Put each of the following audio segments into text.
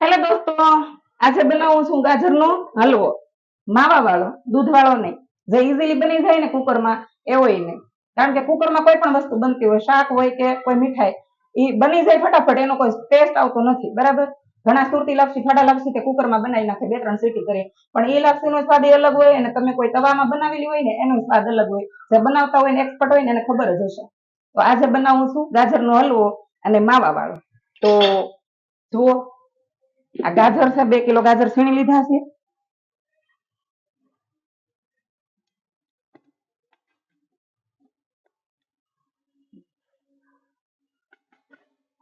Hello દોસ્તો, આજે બનાવું છું ગાજરનો હલવો. માવા વાળો દૂધ વાળો નહીં. જે ઇઝીલી બની જાય ને કુકરમાં એવો નહીં. કારણ કે કુકરમાં કોઈ પણ વસ્તુ બનતી હોય, શાક હોય કે કોઈ મીઠાઈ એ બની જાય ફટાફટ, એનો કોઈ ટેસ્ટ આવતો નથી. બરાબર? ઘણા સુરતી લપસી ફાડા લપસી તે કુકરમાં બનાવી નાખે, બે ત્રણ સીટી કરી. પણ એ લપસીનો સ્વાદ એ અલગ હોય અને તમે કોઈ તવામાં બનાવેલી હોય ને, એનો સ્વાદ અલગ હોય. જે બનાવતા હોય ને એક્સપર્ટ હોય ને, એને ખબર જ હશે. તો આજે બનાવું છું ગાજરનો હલવો અને માવા વાળો તો જુઓ આ ગાજર છે બે કિલો ગાજર છીણી લીધા છે.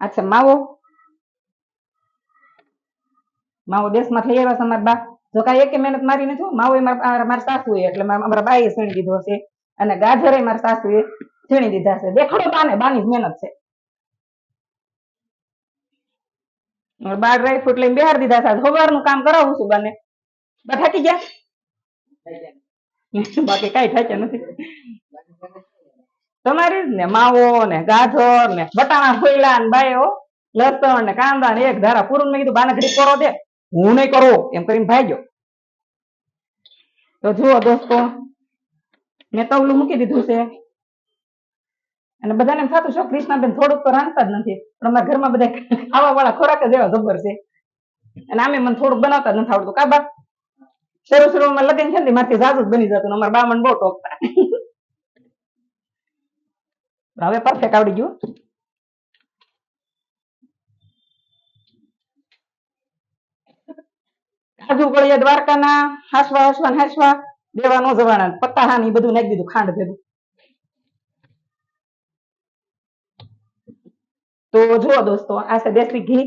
આ છે માવો. માવો દેશમાં થઈ આવ્યા છે અમારા બા. જો કાંઈ એકે મહેનત મારી નથી. માવો મારા મારા સાસુએ એટલે મારા અમારા બાએ છીણી દીધો છે. અને ગાજરે મારા સાસુએ છીણી દીધા છે. દેખાડો બાને બાની જ મહેનત છે હવે બાર ડ્રાય ફ્રૂટ લઈને બેહાર દીધા સાથે સવારનું કામ કરાવું છું બાને. બા થાકી ગયા? બાકી કઈ થાક્યા નથી. તમારી જ ને માવો ને ગાજર ને બટાણા ફોઈલા ને બાયો લસણ ને કાંદા ને એક ધારા પૂરું મેં કીધું બાને ઘડી કરો દે. હું નહીં કરો. એમ કરીને ભાગ્યો. તો જુઓ દોસ્તો મેં તવલું મૂકી દીધું છે. અને બધાને એમ થતું શું કૃષ્ણાબેન થોડુંક તો રાંધતા જ નથી, પણ અમારા ઘરમાં બધા ખાવા વાળા ખોરાક જ એવા જબર છે. અને આમે મને થોડુંક બનાવતા જ નથી આવડતું. કાબા શરૂ શરૂમાં લગ્ન છે ને મારથી જાજુ જ બની જતું અમારા બા બહુ ટોકતા. હવે પરફેક્ટ આવડી ગયું. કાજુ કળિયા દ્વારકાના, હાસવા હાસવા હાસવા દેવા નો જવાના પત્તા હા ને બધું નાખી દીધું, ખાંડ ભેગું. તો જુઓ દોસ્તો આ છે દેશી ઘી.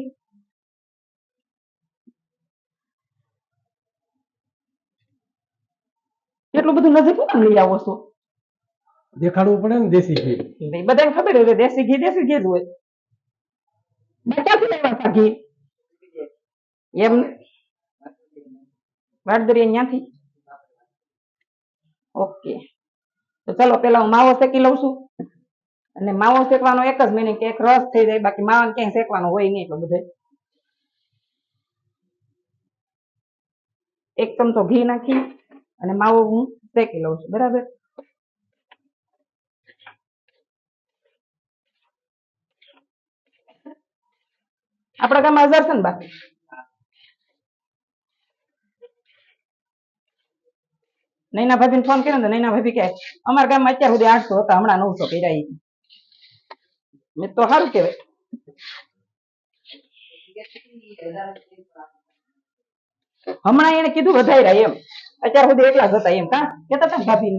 એટલું બધું નજીક કેમ લઈ આવો છો? દેખાડવું પડે ને દેશી ઘી. નહીં બધાને ખબર હોય દેશી ઘી દેશી ઘી જ હોય. ક્યાંથી લાવ્યા હતા ઘી? એમ વાડદરી અહીંયાથી ઓકે. તો ચલો પેલા હું માવો શેકી લઉં છું. અને માવો શેકવાનો એક જ મિનિટ કે એક રસ થઈ જાય, બાકી માવાને ક્યાંય શેકવાનો હોય નહીં એટલો બધો. એક ચમચો ઘી નાખી અને માવો હું શેકી લઉં છું, બરાબર? આપણા ગામમાં હજાર છે ને બાકી? નૈના ભાભીને ફોન કર્યો ને નૈના ભાભી કે અમારા ગામમાં અત્યાર સુધી આઠસો હતા, હમણાં નવસો કર્યા. મેં તો સારું કહેવાય. હમણાં એને કીધું વધાર્યા એમ. અત્યાર સુધી એટલા જ હતા એમ. કા? કેતા હતા ભાભી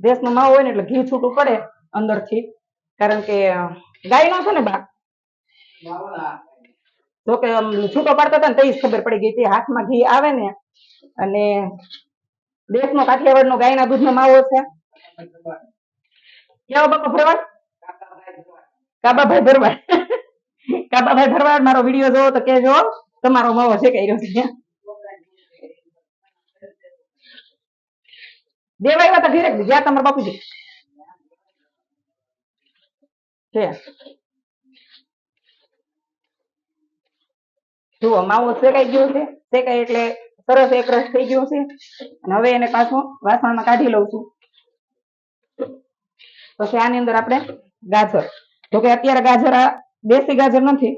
દેશનો માવો હોય ને એટલે ઘી છૂટું પડે અંદરથી. કારણ કે, ગાયનો છે ને બા? જો કે છૂટો પાડતા હતા ને તઈ ખબર પડી ગઈ હતી. હાથમાં ઘી આવે ને, અને દેશનો કાઠિયાવાડનો ગાયના દૂધનો માવો છે. કેવો બાપા ભરવાડ? કાબાભાઈ ભરવાડ. કાબાભાઈ ભરવાડ, મારો વીડિયો જોવો તો કેજો તમારો માવો છે કઈ રહ્યો છે દેવા આવ્યા હતા ઘરે જ્યાં તમારા બાપુજી. છે. જુઓ, માવો શેકાઈ ગયો છે. શેકાય એટલે સરસ એક રસ થઈ ગયો છે. હવે એને પાછું વાસણમાં કાઢી લઉં છું. પછી આની અંદર આપણે ગાજર. જો કે અત્યારે ગાજર આ દેશી ગાજર નથી,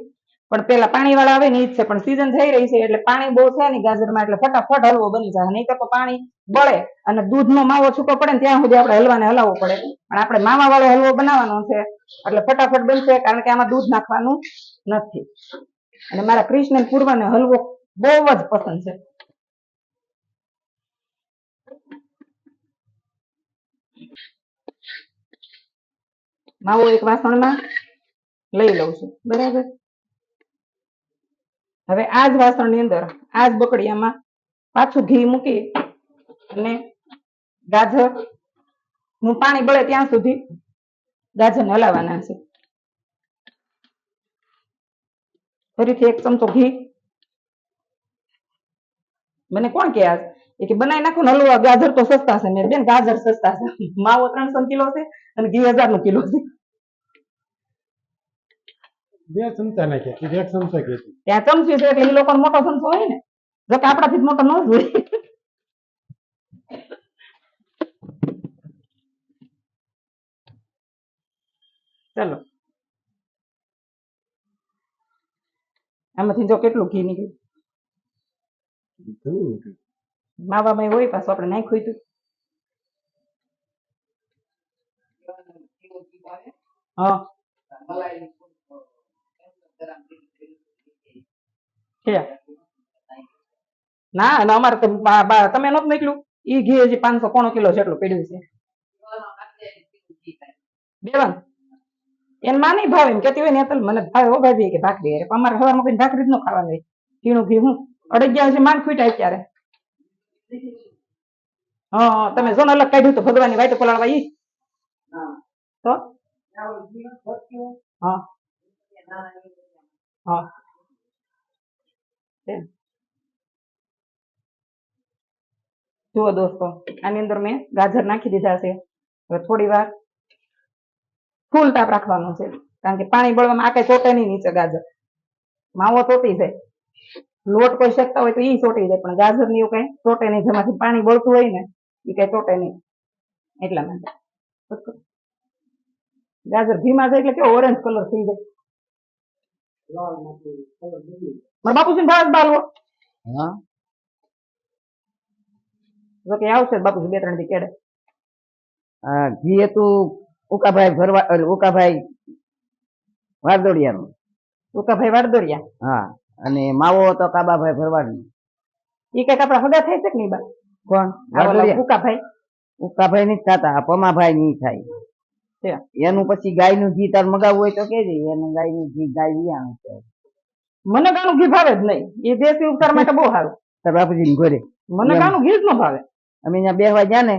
પણ પેલા પાણી વાળા આવે ને ઈ છે. પણ સીઝન થઈ રહી છે એટલે પાણી બહુ છે ને ગાજરમાં એટલે ફટાફટ હલવો બની જાય. નહીં તો પાણી બળે અને દૂધનો માવો છૂટો પડે ને ત્યાં સુધી આપણે હલવાને હલાવવો પડે. પણ આપણે માવા વાળો હલવો બનાવવાનો છે. એટલે ફટાફટ બનશે કારણ કે આમાં દૂધ નાખવાનું નથી. અને મારા કૃષ્ણ પૂર્વને હલવો બહુ જ પસંદ છે. માવો એક વાસણમાં લઈ લઉં છું. બરાબર? હવે આ જ વાસણની અંદર આ જ બકડીયામાં પાછું ઘી મૂકી અને ગાજરનું પાણી બળે ત્યાં સુધી ગાજરને હલાવવાના છે. ફરીથી એક ચમચો ઘી. મને કોણ કે આજ? એ કે બનાવી નાખો ને હલવા ગાજર તો સસ્તા છે મેં બેન ગાજર સસ્તા છે. માવો ત્રણસો કિલો છે અને ઘી હજારનું કિલો છે. બે ચમચા નાખ્યા. એક ચમચો કે. ત્યાં ચમચી છે એટલે એ લોકોનો મોટો ચમચો હોય ને જો કે આપણાથી મોટો ન જ હોય. ચલો. આમાંથી જો કેટલું ઘી નીકળ્યું. માવામાં હોય પાછું આપણે નાખ્યું હતું. હા. ના ના અને અમારે તમે નતું નીકળ્યું ઈ ઘી હજી પાંચસો પોણો કિલો જેટલું પડ્યું છે. દેવાન એને માની ભાવે એમ કેતી હોય ને એટલે મને ભાવે ઓ ભાભી કે ભાખરી અરે અમારે સવારમાં કોઈ ભાખરી જ ન ખાવાની હોય. ઘીનું ઘી હું અડગ્યા છે માન ખૂટાય ત્યારે હા તમે જોન અલગ કાઢ્યું તો ભગવાનની વાઈટ પલાળવા ઈ. તો? હા. હા. જુઓ દોસ્તો આની અંદર મેં ગાજર નાખી દીધા છે. હવે થોડી વાર ફૂલ તાપ રાખવાનું છે. કારણ કે પાણી બળવામાં આ કઈ ચોટે નહીં નીચે ગાજર. માવો ચોટી જાય. લોટ કોઈ શકતા હોય તો એ ચોટી જાય પણ ગાજરની એવું કઈ ચોટે નહીં. જેમાંથી પાણી બળતું હોય ને એ કઈ ચોટે નહીં. એટલા માટે. ગાજર ઘીમાં જાય એટલે કેવો ઓરેન્જ કલર થઈ જાય. મારા બાપુજી ભાવ બાલવો. હા. જો કે આવશે બાપુજી બે ત્રણ દી કેડે ઘી હતું ઉકાભાઈ ભરવા ઉકાભાઈ વારદોડિયાનું. ઉકાભાઈ વાડદોરિયા હા અને માવો હતો કાબાભાઈ ભરવાડનો. ઈ કંઈક આપડા હગા થઈ શકે નહીં બા? કોણ? વારદોડિયા? ઉકાભાઈ. ઉકાભાઈ ની થતા પમાભાઈ ની થાય. એનું પછી ગાયનું ઘી તાર મગાવવું હોય તો કેજે એનું ગાયનું ઘી ગાય વિયાણું છે. મને ગાનું ઘી ભાવે જ નહીં. એ દેશી ઉપચાર માટે બહુ સારું. તાર બાપુજી ઘરે. મને. ગાનું ઘી જ ન ભાવે. અમે અહીંયા બેહવા ગયા ને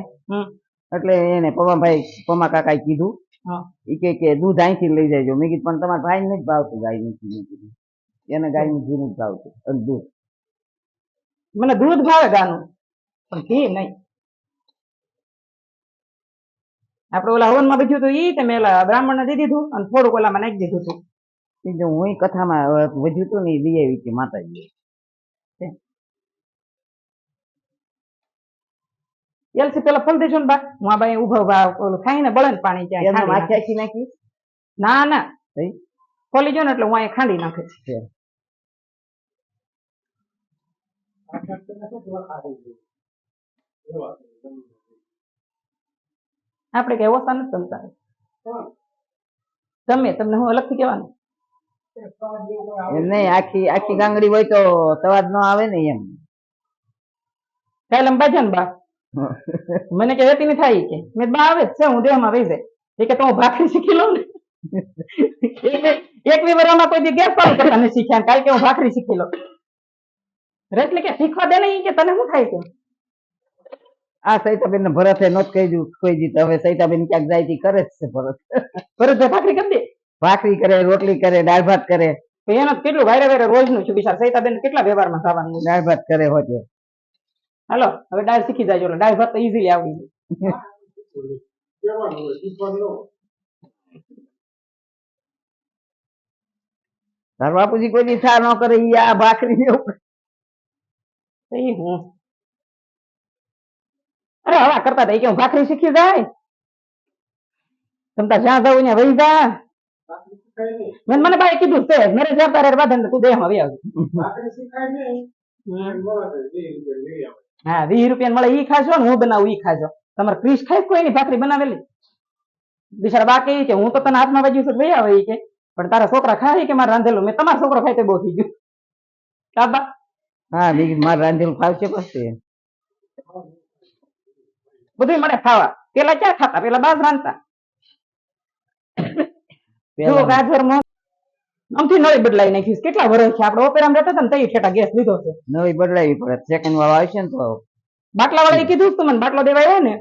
એટલે એને પમાભાઈ પમા કાકાએ કીધું. ઈ કે કે દૂધ અહીંથી લઈ જાય મેં કીધું પણ તમારા ભાઈ નથી ભાવતું ગાયનું ઘી મેં કીધું. એને ગાયનું ઘી નથી ભાવતું. અને દૂધ. મને દૂધ ભાવે ગાનું. પણ ઘી નહીં. આપણે ઓલા હવનમાં બધું હતું ઈ તમે મેં ઓલા બ્રાહ્મણને દઈ દીધું અને થોડુંક ઓલામાં નાખી દીધું હતું. હું કથામાં વધ્યું હતું ને એ લઈ આવી હતી એલસી પેલા ફલ દેજો ને બા હું આ બાઈ ઊભો ઓલું બળે ને પાણી ત્યાં નાખે. આખી નાખી? ના ના? ખોલી જો ને એટલે હું અહીંયા ખાંડી નાખે. છે. આપણે કઈ ઓછા નથી જમતા તમે તમને હું અલગથી કહેવાનું? નહીં આખી આખી ગાંગડી હોય તો સવાજ ન આવે ને એમ. કાલે બાજા ને બા. મને કે નહીં થાય કે. મેં બા આવે છે હું દેહમાં વહી જાય. એ કે તો હું ભાખરી શીખી લઉં ને. એક- બી કોઈ દી ગેસ ચાલુ કરતા નથી શીખ્યા કાલ કે હું ભાખરી શીખી લઉં. એટલે કે શીખવા દે નહીં કે તને શું થાય છે આ સૈતાબેન ને ભરતે નોત કહી દઉં કોઈ દી હવે સૈતાબેન ક્યાંક જાય થી કરે જ છે ભરત. ભરત ભાખરી કરી દે? ભાખરી કરે રોટલી કરે દાળ ભાત કરે. એનો કેટલું વાયરે વાયરે રોજનું છે બિચાર? સૈતાબેન કેટલા વ્યવહારમાં થવાનું. દાળ ભાત કરે હોતે હાલો હવે દાળ શીખી જાય એટલે દાળ ભાત તો ઈઝીલી આવડી જાય કહેવાનું હોય, શીખવાનું ન હોય. તાર બાપુજી કોઈ દી થા ન કરે ઈ આ ભાખરી ને એવું તો ઈ હું? અરે હવા કરતા હતા ઈ કે હું ભાખરી શીખી જાય? તમતા જ્યાં જવું ત્યાં વહી જા. ભાખરી શીખાય નહીં. મેં મને બાઈ કીધું છે મેરે જતા રહે બાધન તું દેહ આવી આવજે. હા વીસ રૂપિયા મળે ઈ ખાશો ને હું બનાવું ઈ ખાશો તમારે ક્રિશ ખાઈ કોઈ ની? ભાખરી બનાવેલી? બિચારા બા કે હું તો તને હાથમાં બાજુ છું ભાઈ આવે કે. પણ તારા છોકરા ખાય કે મારે રાંધેલું? મેં તમારો છોકરો ખાય તો બહુ થઈ ગયું. કાબા. હા બીજું મારે રાંધેલું ખાવશે પછી બધું મળે ખાવા. પેલા ક્યાં ખાતા? પેલા બાજ રાંધતા. જો ગાજર આમથી નળી બદલાઈ નાખીશ. કેટલા વર્ષ છે? આપણે ઓપેરામ રહેતા હતા ને તઈ ઠેઠા ગેસ લીધો છે. નવી બદલાવી પડે. સેકન્ડ વાળો આવશે ને તો? બાટલા વાળા કીધું તું મને બાટલો દેવા ને?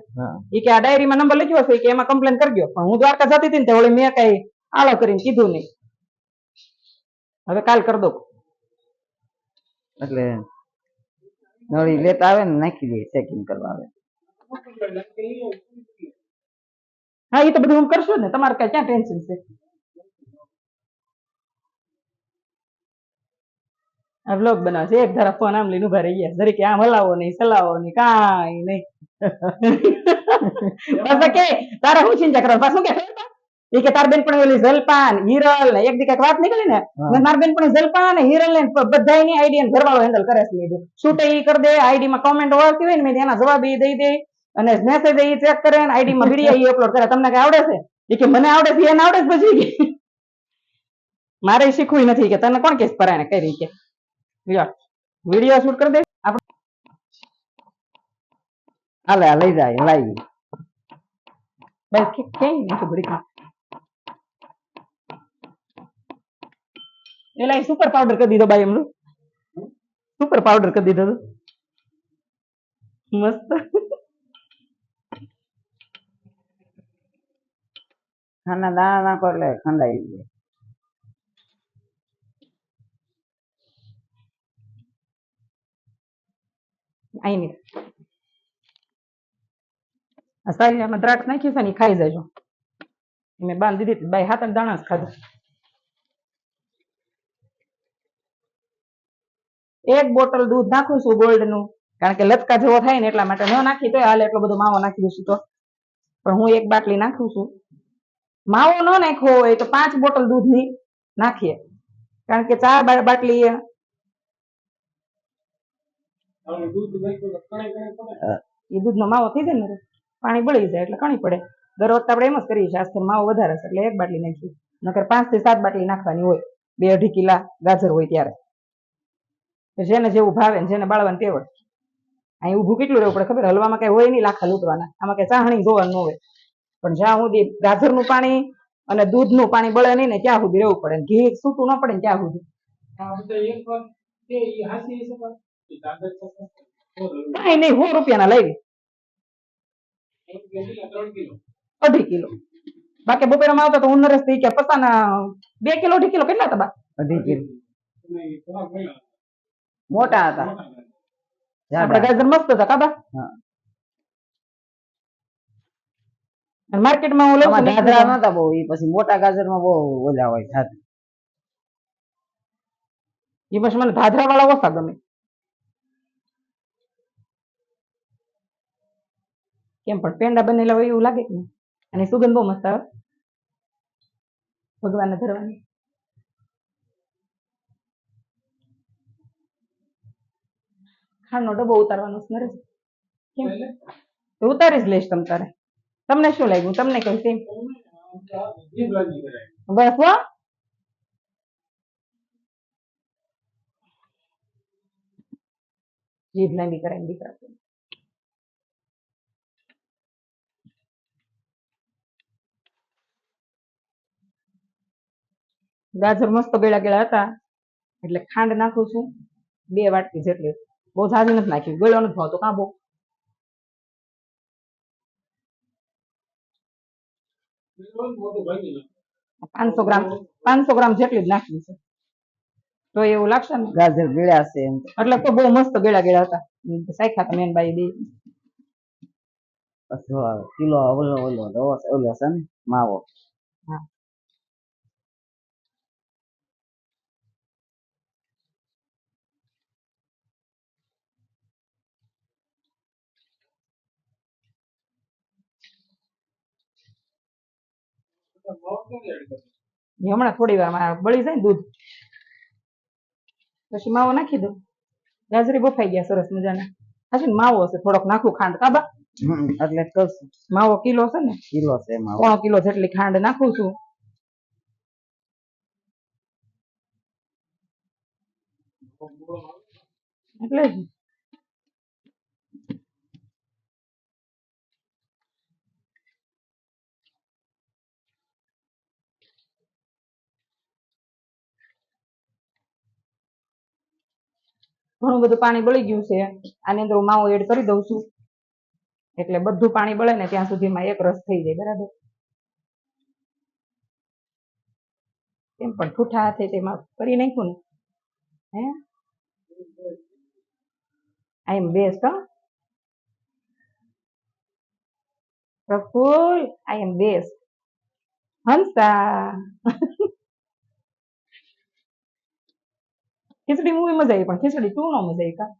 એ કે આ ડાયરીમાં નંબર લખ્યો છે કે એમાં કમ્પ્લેન કરજો પણ હું દ્વારકા જતી હતી ને તે મેં કઈ આલો કરીને કીધું નહીં. હવે કાલ કરી દો એટલે નળી લેતા આવે ને નાખી દે ચેકિંગ કરવા આવે. હા એ તો બધું હું કરશું ને. તમારે કઈ ક્યાં ટેન્શન છે? આ બ્લોગ બનાવશે. એક ધારા ફોન આમ લઈને ઊભા રહી ગયા જરીકે આમ હલાવો નહીં ચલાવો નહીં કાંઈ નહીં. પાછા કે તારા હું ચિંતા કરવાનું? પાછું કે એ કે તાર બેન પણ ઓલી જલપાન હિરલ ને એક દી કંઈક વાત નીકળી ને? માર બેન પણ જલપાન ને હિરલ ને બધા ની આઈડી ને ઘરવાળો હેન્ડલ કરે છે શૂટ એ કરી દે આઈડી માં કોમેન્ટ વાળતી હોય ને મેં એના જવાબ એ દઈ દે. અને મેસેજ એ ચેક કરે ને આઈડી માં વીડિયો એ અપલોડ કરે. તમને કઈ આવડે છે? એ કે મને આવડે છે એને આવડે છે પછી. મારે શીખવું નથી કે તને કોણ કેસ પરાય ને કઈ રીતે વીડિયો શૂટ કરી દે. હાલે, આ લઈ જાય લાવી બસ સુપર પાવડર કરી દીધો ભાઈ એમનું. સુપર પાવડર કરી દીધો. મસ્ત. ખાના દાણા નાખો એટલે ખંડાઈ જાય. આઈ નહીં આ સાલિયામાં દ્રાક્ષ નાખી છે ને ઈ ખાઈ જજો મેં બાંધી દીધી બાઈ હાથ દાણા જ ખાધું એક બોટલ દૂધ નાખું છું ગોલ્ડનું કારણ કે લચકા જેવો થાય ને એટલા માટે ન નાખી તો હાલ એટલો બધો માવો નાખી દઈશું તો પણ હું એક બાટલી નાખું છું માવો ન નાખ્યો હોય તો પાંચ બોટલ દૂધની નાખીએ કારણ કે ચાર બાટલી એ દૂધ દૂધનો માવો થઈ જાય ને પાણી બળી જાય એટલે કણી પડે. દરરોજ વખતે આપણે એમ જ કરીએ છીએ આજકાલ માવો વધારે છે એટલે એક બાટલી નાખીએ. નકર પાંચથી સાત બાટલી નાખવાની હોય. બે અઢી કિલા ગાજર હોય ત્યારે. જેને જેવું ભાવે ને જેને બાળવાનું હોય. અહીં ઊભું કેટલું રહેવું પડે ખબર? હલવામાં કઈ હોય નહીં લાખા લૂંટવાના. આમાં કઈ ચાહણી જોવાનું ન હોય. પણ જ્યાં સુધી ગાજરનું પાણી અને દૂધનું પાણી બળે નહીં ને ત્યાં સુધી રહેવું પડે. ઘી છૂટું ન પડે ને ત્યાં સુધી. કાંઈ નહીં સો રૂપિયાના લાવી અઢી કિલો. બાકી બપોરમાં આવતા તો ઉનરસ થઈ ગયા પસાના બે કિલો અઢી કિલો કેટલા હતા અઢી કિલો. મોટા હતા. આપડે ગાજર મસ્ત હતા કાબા અને માર્કેટમાં હું લઉં ધાધરા નતા બહુ એ પછી મોટા ગાજરમાં બહુ ઓલા હોય સાથે એ પછી મને ધાધરા વાળા ઓછા ગમે. કેમ પણ પેંડા બનેલા હોય એવું લાગે કે નહીં? અને સુગંધ બહુ મસ્ત આવે. ભગવાનને ધરવાની. ખાંડનો ડબ્બો ઉતારવાનો નરેશ. ઉતારી જ લઈશ તમ તારે. તમને શું લાગ્યું? તમને કઈ કેમ બસ હો. જીભ લાંબી કરાય દીકરા. ગાજર મસ્ત ગળ્યા હતા. એટલે ખાંડ નાખું છું. બે વાટકી જેટલી. બહુ ઝાઝી નથી નાખી. ગળ્યો નથી ભાવતો. કાં બહુ પાંચસો ગ્રામ પાંચસો ગ્રામ જેટલી જ નાખી છે. તો એવું લાગશે ને? ગાજર ગળ્યા છે એમ. એટલે તો બહુ મસ્ત ગળ્યા ગળ્યા હતા. સાયખા તમે બાઈ બે કિલો ઓલો ઓલો રવો ઓલો છે ને માવો એ હમણાં થોડી વાર બળી જાય ને દૂધ. પછી માવો નાખી દો ગાજરી બફાઈ ગયા સરસ મજાના. હાચી માવો હશે થોડોક નાખું ખાંડ. કાબા એટલે માવો કિલો છે ને? કિલો છે માવો. પોણો કિલો જેટલી ખાંડ નાખું છું. એટલે જ. ઘણું બધું પાણી બળી ગયું છે. આની અંદર હું માવો એડ કરી દઉં છું. એટલે બધું પાણી બળે ને ત્યાં સુધીમાં એક રસ થઈ જાય, બરાબર? એમ પણ ઠૂઠા હાથે તેમાં કરી નાખ્યું ને. હે? આઈ એમ બેસ્ટ હો. Praful I am best Hansa. Khichdi movie મજા આવી, પણ ખીચડી ટુ નો મજા આવી કા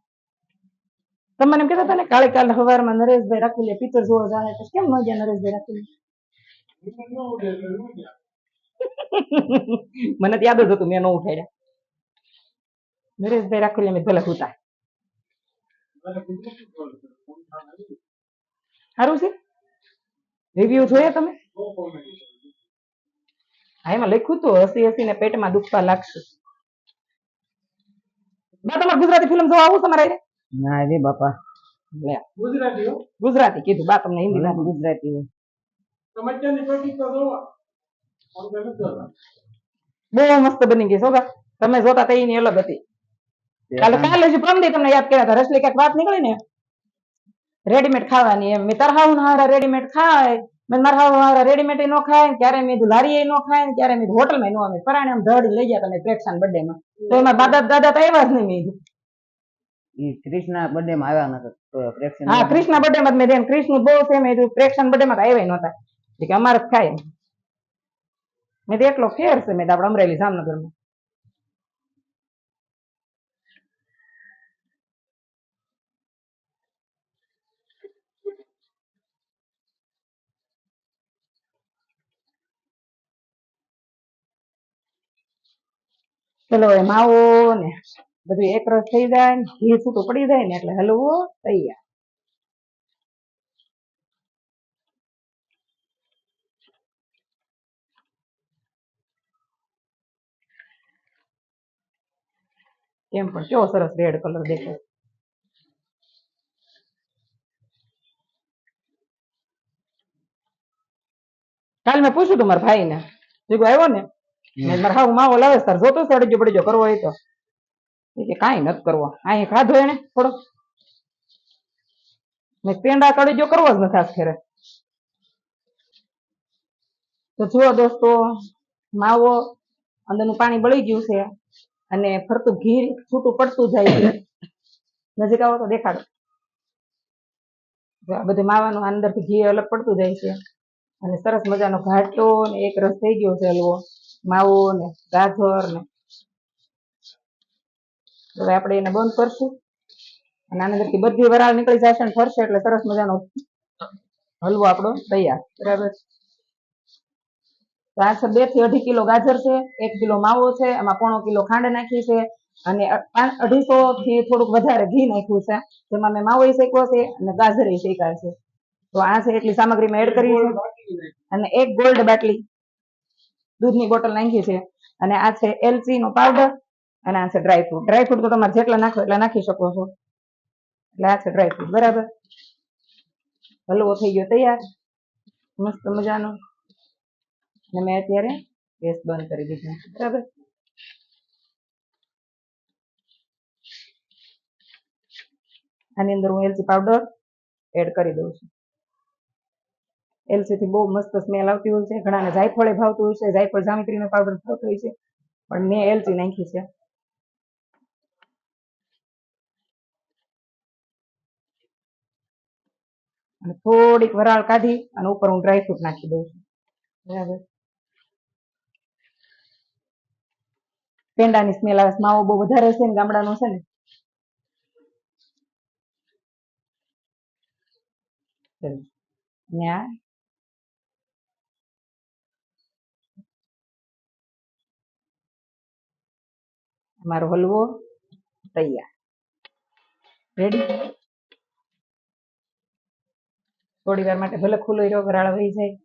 તમે મને હતા ને, કાલે કાલે સવારમાં નરેશભાઈ રાખુલિયા પિક્ચર જોવા જાય તો કેમ ન ગયા નરેશભાઈ રાખુલિયા ન. મને તો યાદ જ હતું, મેં ન ઉઠાડ્યા નરેશભાઈ રાખુલિયા મેં ભલે ના આવી. સારું છે રિવ્યુ જોયા તમે. હા, એમાં લખ્યું હતું હસી હસીને પેટમાં દુખવા લાગશે બા તમારે ગુજરાતી ફિલ્મ જોવા આવું તમારે. ના રે બાપા. ગુજરાતી ગુજરાતી કીધું બા તમને હિન્દી ના ગુજરાતી. બહુ મસ્ત બની ગઈ સોગા તમે જોતા તો એની અલગ હતી. કાલે કાલે જ પ્રમ તમને યાદ કર્યા હતા રસલી ક્યાંક વાત નીકળી ને? રેડીમેડ ખાવાની એમ. મેં તરહાવું ના હારા રેડીમેડ ખાય. મેં મારા રેડીમેડ નો ખાય ક્યારે મેં લારી નો ખાય ક્યારે મેં હોટલમાં નો આવે પરાણે આમ ધડ લઈ ગયા તમે પ્રેક્ષાન બર્થડે માં તો એમાં દાદા દાદા તો આવ્યા જ નહીં મેં. ઈ ક્રિષ્ના બર્થડે માં આવ્યા નતા પ્રેક્ષણ હા કૃષ્ણ બર્થડે માં મેં કૃષ્ણ કૃષ્ણ બહુ છે મેં પ્રેક્ષણ બર્થડે માં આવ્યા નહોતા. એ કે અમારે જ ખાય મેં તો એટલો ફેર છે મેં આપણે અમરેલી જામનગરમાં. ચલો એ માવો ને બધું એક રસ થઈ જાય ને ઘી છૂટું પડી જાય ને એટલે હલવો તૈયાર. કેમ પણ કેવો સરસ રેડ કલર દેખાય. કાલ મેં પૂછ્યું તું મારા ભાઈને. જીગો આવ્યો ને? મારા હાવ માવો લાવે સર જોતો છે અડીજો બડીજો કરવો હોય તો. કે કાંઈ નથી કરવો. અહીં ખાધો એને થોડો. ને પેંડા કડીજો કરવો જ નથી આજ ખેરે તો જુઓ દોસ્તો માવો અંદરનું પાણી બળી ગયું છે અને ફરતું ઘી છૂટું પડતું જાય છે. નજીક આવો તો દેખાડો. આ બધું માવાનું અંદરથી ઘી અલગ પડતું જાય છે. અને સરસ મજાનો ઘાટો ને એક રસ થઈ ગયો છે હલવો. માવો ને ગાજર ને હવે આપણે એને બંધ કરશું. અને આની અંદરથી બધી વરાળ નીકળી જશે ને ફરશે એટલે સરસ મજાનો હલવો આપણો તૈયાર. બરાબર. તો આ છે બેથી અઢી કિલો ગાજર છે એક કિલો માવો છે એમાં પોણો કિલો ખાંડ નાખી છે અને અઢીસો થી થોડુંક વધારે ઘી નાખ્યું છે જેમાં મેં માવો શેક્યો છે અને ગાજર શેકાય છે. તો આ છે એટલી સામગ્રી મેં એડ કરી છે અને એક ગોલ્ડ બાટલી. દૂધની બોટલ નાખી છે. અને આ છે એલચી નો પાવડર અને આ છે ડ્રાયફ્રૂટ ડ્રાયફ્રૂટ તો તમારે જેટલા નાખો એટલા નાખી શકો છો. એટલે આ છે ડ્રાયફ્રૂટ બરાબર? હલવો થઈ ગયો તૈયાર. મસ્ત મજાનો. અને મેં અત્યારે ગેસ બંધ કરી દીધો. બરાબર? આની અંદર હું એલચી પાવડર એડ કરી દઉં છું. એલચી થી બહુ મસ્ત સ્મેલ આવતી હોય છે. ઘણાને જાયફળે ભાવતું હોય છે. જાયફળ જામિત્રીનો પાવડર ભાવતો હોય છે. પણ મેં એલચી નાખી છે. અને થોડીક વરાળ કાઢી અને ઉપર હું ડ્રાયફ્રૂટ નાખી દઉં છું. બરાબર. પેંડાની સ્મેલ આવે માવો બહુ વધારે છે ને ગામડાનો છે ને. ચલો. ને આ અમારો હલવો તૈયાર. રેડી થોડી વાર માટે ભલે ખુલ્લો રહ્યો વરાળ વહી જાય.